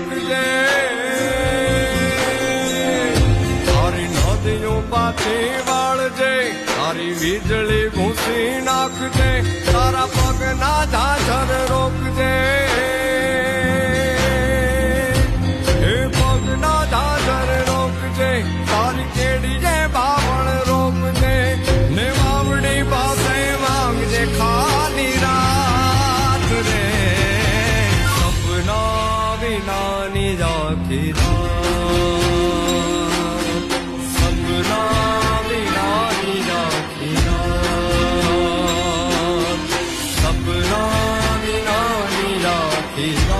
રાખજે તારી નદીઓ પાછી વાળજે તારી વીજળી ભૂસી નાખજે તારા પગના ઝાઝર રોકજે હે પગના ઝાઝર રોકજે તારી કેડીએ બાવળ રોકજે ને વાવડી પાસે માંગજે ખાલી Oh